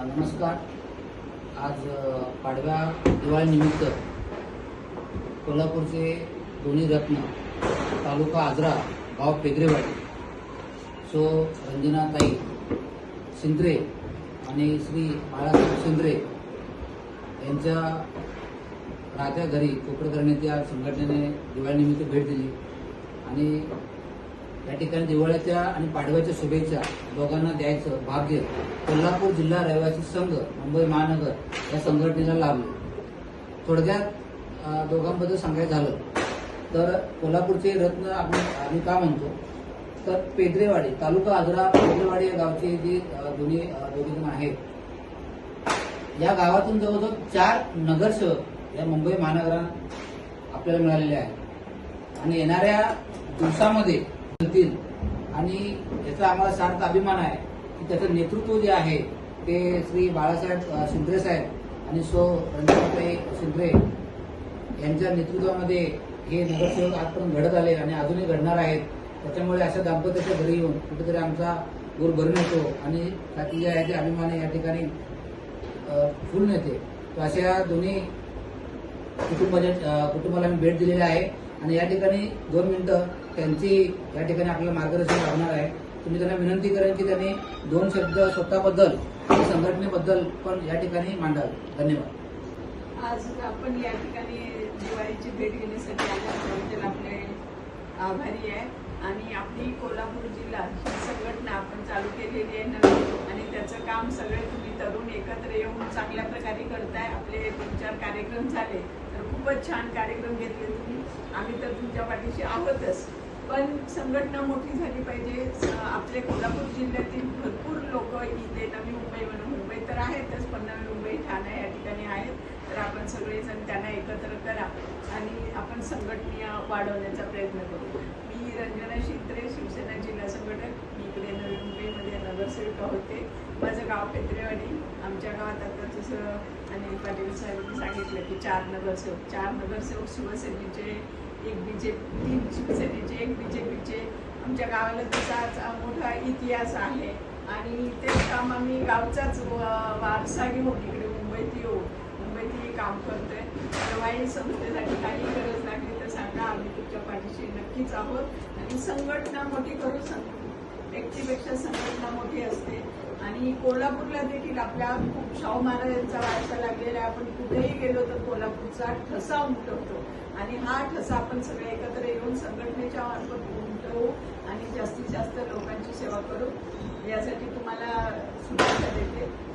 नमस्कार. आज पाडव्या दिवाळीनिमित्त कोल्हापूरचे दोन्ही रत्न तालुका आजरा गाव पेगरेवाडी सो रंजनाताई शिंद्रे आणि श्री बाळासाहेब शिंद्रे यांच्या राहत्या घरी कोपरकरण्यात संघटनेने दिवाळीनिमित्त भेट दिली. आणि या ठिकाणी दिवाळीच्या आणि पाडव्याच्या शुभेच्छा दोघांना द्यायचं भाग्य कोल्हापूर जिल्हा रहिवासी संघ मुंबई महानगर या संघटनेला लाभले. थोडक्यात दोघांबद्दल सांगायचं झालं तर कोल्हापूरचे रत्न आपण आम्ही का म्हणतो? तर पेद्रेवाडी तालुका आग्रा पेद्रेवाडी या गावचे जे दोन्ही अं, दोघे जण आहेत. या गावातून जवळजवळ चार नगरसेवक या मुंबई महानगरात आपल्याला मिळालेले आहेत. आणि येणाऱ्या दिवसामध्ये आणि याचा आम्हाला सार्थ अभिमान आहे की त्याचं नेतृत्व जे आहे ते श्री बाळासाहेब शिंद्रे साहेब आणि सो रंजनाताई शिंद्रे यांच्या नेतृत्वामध्ये हे नगरसेवक आजपर्यंत घडत आले आणि अजूनही घडणार आहेत. त्याच्यामुळे अशा दाम्पत्याच्या घरी येऊन कुठेतरी आमचा गोर भरून येतो आणि त्याची जे आहे ते अभिमान या ठिकाणी फुल फुलून येते. तर अशा दोन्ही कुटुंबाच्या कुटुंबाला मी भेट दिलेली आहे. आणि या ठिकाणी दोन मिनिटं त्यांची या ठिकाणी आपल्याला मार्गदर्शन लाभणार आहे. तुम्ही त्यांना विनंती करेन की त्यांनी दोन शब्द स्वतःबद्दल आणि संघटनेबद्दल पण या ठिकाणी मांडावे. धन्यवाद. आज आपण या ठिकाणी दिवाळीची भेट घेण्यासाठी आल्याबद्दल आपले आभारी आहे. आणि आपली कोल्हापूर जिल्हा ही संघटना आपण चालू केलेली आहे नवीन आणि त्याचं काम सगळे तुम्ही तरुण एकत्र येऊन चांगल्या प्रकारे करताय. आपले दोन चार कार्यक्रम झाले. खूपच छान कार्यक्रम घेतले तुम्ही. आम्ही तर तुमच्या पाठीशी आहोतच. पण संघटना मोठी झाली पाहिजे. आपले कोल्हापूर जिल्ह्यातील भरपूर लोक इथे नवी मुंबई म्हणून मुंबई तर आहेतच पण नवी मुंबई ठाणे या ठिकाणी आहेत. तर आपण सगळेजण त्यांना एकत्र करा आणि आपण संघटना वाढवण्याचा प्रयत्न करू. रंजना शिंत्रे शिवसेना जिल्हा संघटक मी इकडे नवी मुंबईमध्ये नगरसेविका होते. माझं गाव पेत्रेवाडी आमच्या गावात आता जसं अनिल पाटील साहेबांनी सांगितलं की चार नगरसेवक चार नगरसेवक शिवसेनेचे एक बी जे तीन शिवसेनेचे एक बी जे पीचे आमच्या गावाला तसाच मोठा इतिहास आहे. आणि तेच काम आम्ही गावचाच वारसा घेऊन इकडे मुंबईत येऊ. मुंबईत काम करतोय. तेव्हाही संस्थेसाठी काही गरज लागली तर आम्ही तुमच्या पाठीशी नक्कीच आहोत. आणि संघटना मोठी करू सं व्यक्तीपेक्षा संघटना मोठी असते. आणि कोल्हापूरला देखील आपल्या खूप शाहू महाराजांचा वारसा लागलेला आहे. आपण कुठेही गेलो तर कोल्हापूरचा ठसा उमटवतो. आणि हा ठसा आपण सगळे एकत्र येऊन संघटनेच्या मार्फत उमटवू आणि जास्तीत जास्त लोकांची सेवा करू. यासाठी तुम्हाला शुभेच्छा देते.